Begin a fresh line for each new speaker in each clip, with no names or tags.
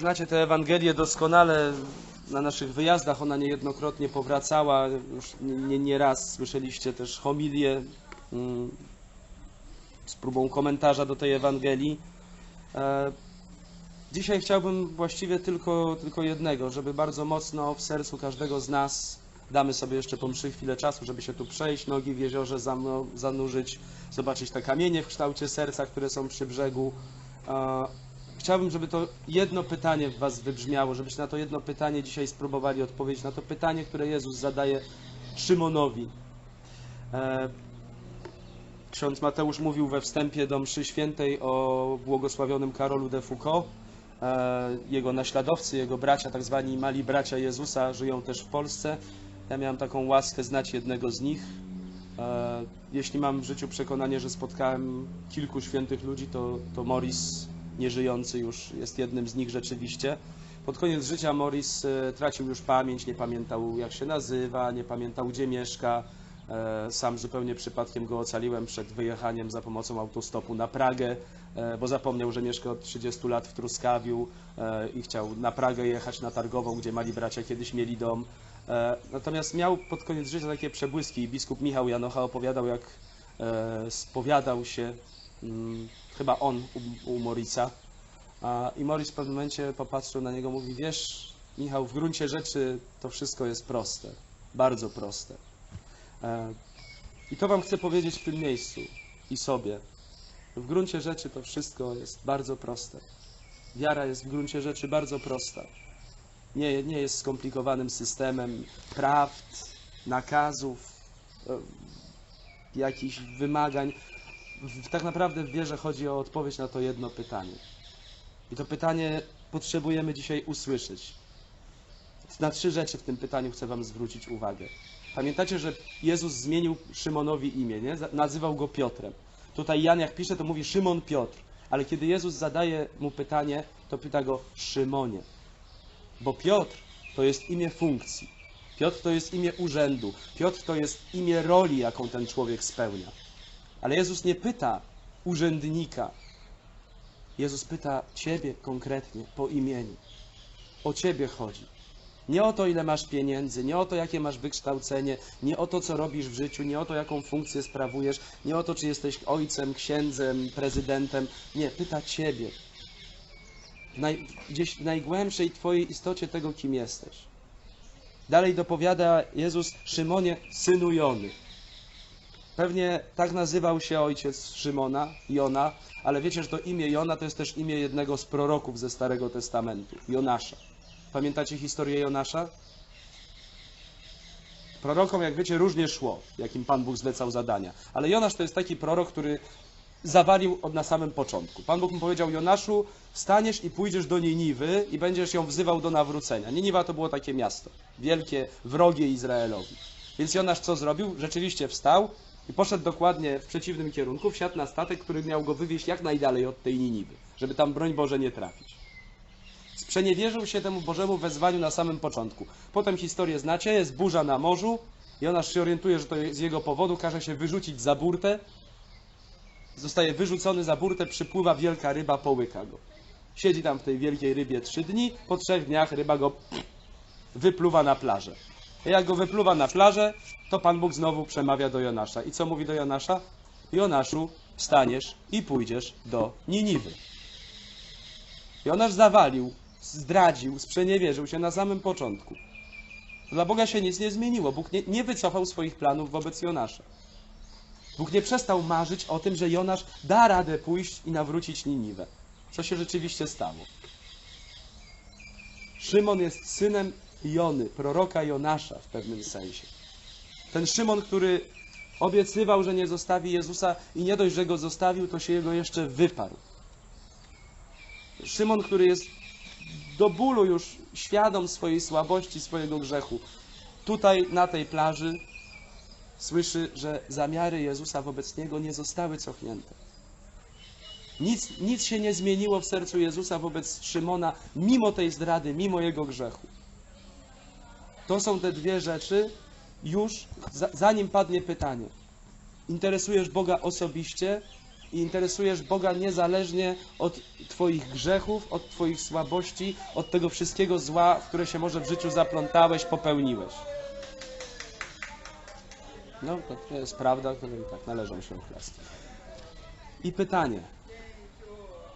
Znacie tę Ewangelię doskonale. Na naszych wyjazdach ona niejednokrotnie powracała. Już nie, nie, raz słyszeliście też homilię mm, z próbą komentarza do tej Ewangelii. E, Dzisiaj chciałbym właściwie tylko, tylko jednego, żeby bardzo mocno w sercu każdego z nas damy sobie jeszcze po mszy chwilę czasu, żeby się tu przejść, nogi w jeziorze zanurzyć, zobaczyć te kamienie w kształcie serca, które są przy brzegu. Chciałbym, żeby to jedno pytanie w Was wybrzmiało, żebyście na to jedno pytanie dzisiaj spróbowali odpowiedzieć, na to pytanie, które Jezus zadaje Szymonowi. E, Ksiądz Mateusz mówił we wstępie do mszy świętej o błogosławionym Karolu de Foucault. E, Jego naśladowcy, jego bracia, tak zwani mali bracia Jezusa, żyją też w Polsce. Ja miałem taką łaskę znać jednego z nich. E, Jeśli mam w życiu przekonanie, że spotkałem kilku świętych ludzi, to, to Morris, nieżyjący już, jest jednym z nich rzeczywiście. Pod koniec życia Morris e, tracił już pamięć, nie pamiętał jak się nazywa, nie pamiętał gdzie mieszka. E, Sam zupełnie przypadkiem go ocaliłem przed wyjechaniem za pomocą autostopu na Pragę, e, bo zapomniał, że mieszka od 30 lat w Truskawiu i chciał na Pragę jechać na Targową, gdzie mali bracia kiedyś mieli dom. Natomiast miał pod koniec życia takie przebłyski. Biskup Michał Janocha opowiadał, jak spowiadał się, chyba on u, u Morisa. I Morris w pewnym momencie popatrzył na niego, mówi, wiesz, Michał, w gruncie rzeczy to wszystko jest proste, bardzo proste. E, I to Wam chcę powiedzieć w tym miejscu i sobie. W gruncie rzeczy to wszystko jest bardzo proste. Wiara jest w gruncie rzeczy bardzo prosta. Nie, nie jest skomplikowanym systemem prawd, nakazów, e, jakichś wymagań. Tak naprawdę w wierze chodzi o odpowiedź na to jedno pytanie. I to pytanie potrzebujemy dzisiaj usłyszeć. Na trzy rzeczy w tym pytaniu chcę Wam zwrócić uwagę. Pamiętacie, że Jezus zmienił Szymonowi imię, nie? Nazywał go Piotrem. Tutaj Jan jak pisze, to mówi Szymon Piotr. Ale kiedy Jezus zadaje mu pytanie, to pyta go Szymonie. Bo Piotr to jest imię funkcji. Piotr to jest imię urzędu. Piotr to jest imię roli, jaką ten człowiek spełnia. Ale Jezus nie pyta urzędnika. Jezus pyta ciebie konkretnie po imieniu. O ciebie chodzi. Nie o to, ile masz pieniędzy, nie o to, jakie masz wykształcenie, nie o to, co robisz w życiu, nie o to, jaką funkcję sprawujesz, nie o to, czy jesteś ojcem, księdzem, prezydentem. Nie, pyta ciebie. Naj, gdzieś w najgłębszej twojej istocie tego, kim jesteś. Dalej dopowiada Jezus Szymonie, synu Jony. Pewnie tak nazywał się ojciec Szymona, Jona, ale wiecie, że to imię Jona to jest też imię jednego z proroków ze Starego Testamentu, Jonasza. Pamiętacie historię Jonasza? Prorokom, jak wiecie, różnie szło, jakim Pan Bóg zlecał zadania. Ale Jonasz to jest taki prorok, który zawalił od na samym początku. Pan Bóg mu powiedział, Jonaszu, staniesz i pójdziesz do Niniwy i będziesz ją wzywał do nawrócenia. Niniwa to było takie miasto, wielkie, wrogie Izraelowi. Więc Jonasz co zrobił? Rzeczywiście wstał i poszedł dokładnie w przeciwnym kierunku, wsiadł na statek, który miał go wywieźć jak najdalej od tej Niniwy, żeby tam, broń Boże, nie trafić. Sprzeniewierzył się temu Bożemu wezwaniu na samym początku. Potem historię znacie, jest burza na morzu, Jonasz się orientuje, że to z jego powodu, każe się wyrzucić za burtę, zostaje wyrzucony za burtę, przypływa wielka ryba, połyka go. Siedzi tam w tej wielkiej rybie trzy dni, po trzech dniach ryba go wypluwa na plażę. Jak go wypluwa na plażę, to Pan Bóg znowu przemawia do Jonasza. I co mówi do Jonasza? Jonaszu, wstaniesz i pójdziesz do Niniwy. Jonasz zawalił, zdradził, sprzeniewierzył się na samym początku. Dla Boga się nic nie zmieniło. Bóg nie, nie wycofał swoich planów wobec Jonasza. Bóg nie przestał marzyć o tym, że Jonasz da radę pójść i nawrócić Niniwę. Co się rzeczywiście stało. Szymon jest synem Jony, proroka Jonasza w pewnym sensie. Ten Szymon, który obiecywał, że nie zostawi Jezusa i nie dość, że go zostawił, to się jego jeszcze wyparł. Szymon, który jest do bólu już świadom swojej słabości, swojego grzechu. Tutaj na tej plaży słyszy, że zamiary Jezusa wobec niego nie zostały cofnięte. Nic, nic się nie zmieniło w sercu Jezusa wobec Szymona, mimo tej zdrady, mimo jego grzechu. To są te dwie rzeczy, już za, zanim padnie pytanie. Interesujesz Boga osobiście, i interesujesz Boga niezależnie od Twoich grzechów, od Twoich słabości, od tego wszystkiego zła, w które się może w życiu zaplątałeś, popełniłeś. No, to, jest prawda, której tak należą się oklaski. I pytanie.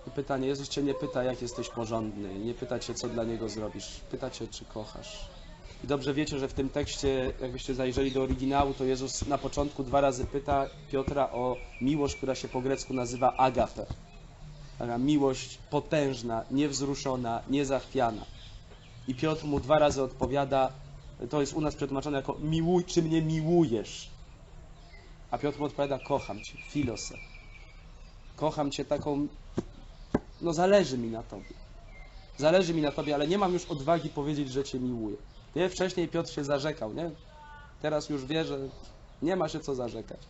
I pytanie, Jezus Cię nie pyta, jak jesteś porządny, nie pyta Cię, co dla Niego zrobisz, pyta Cię, czy kochasz. I dobrze wiecie, że w tym tekście, jakbyście zajrzeli do oryginału, to Jezus na początku dwa razy pyta Piotra o miłość, która się po grecku nazywa agape. Taka miłość potężna, niewzruszona, niezachwiana. I Piotr mu dwa razy odpowiada, to jest u nas przetłumaczone jako miłuj, czy mnie miłujesz? A Piotr mu odpowiada, kocham Cię, filose. Kocham Cię taką, no zależy mi na Tobie. Zależy mi na Tobie, ale nie mam już odwagi powiedzieć, że Cię miłuję. Nie, wcześniej Piotr się zarzekał, nie? Teraz już wie, że nie ma się co zarzekać.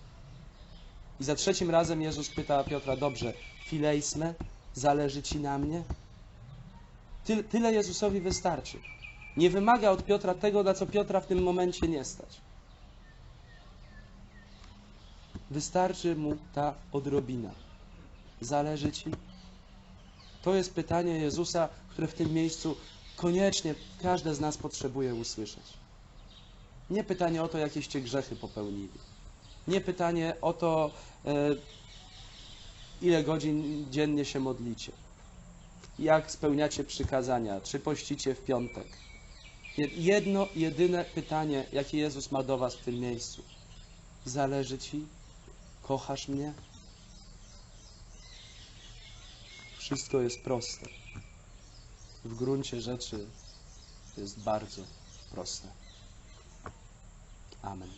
I za trzecim razem Jezus pyta Piotra, dobrze, filejsme, zależy Ci na mnie? Tyle, tyle Jezusowi wystarczy. Nie wymaga od Piotra tego, na co Piotra w tym momencie nie stać. Wystarczy mu ta odrobina. Zależy Ci? To jest pytanie Jezusa, które w tym miejscu koniecznie każde z nas potrzebuje usłyszeć. Nie pytanie o to, jakieście grzechy popełnili. Nie pytanie o to, e, ile godzin dziennie się modlicie. Jak spełniacie przykazania, czy pościcie w piątek. Je- Jedno, jedyne pytanie, jakie Jezus ma do Was w tym miejscu. Zależy Ci? Kochasz mnie? Wszystko jest proste. W gruncie rzeczy jest bardzo proste. Amen.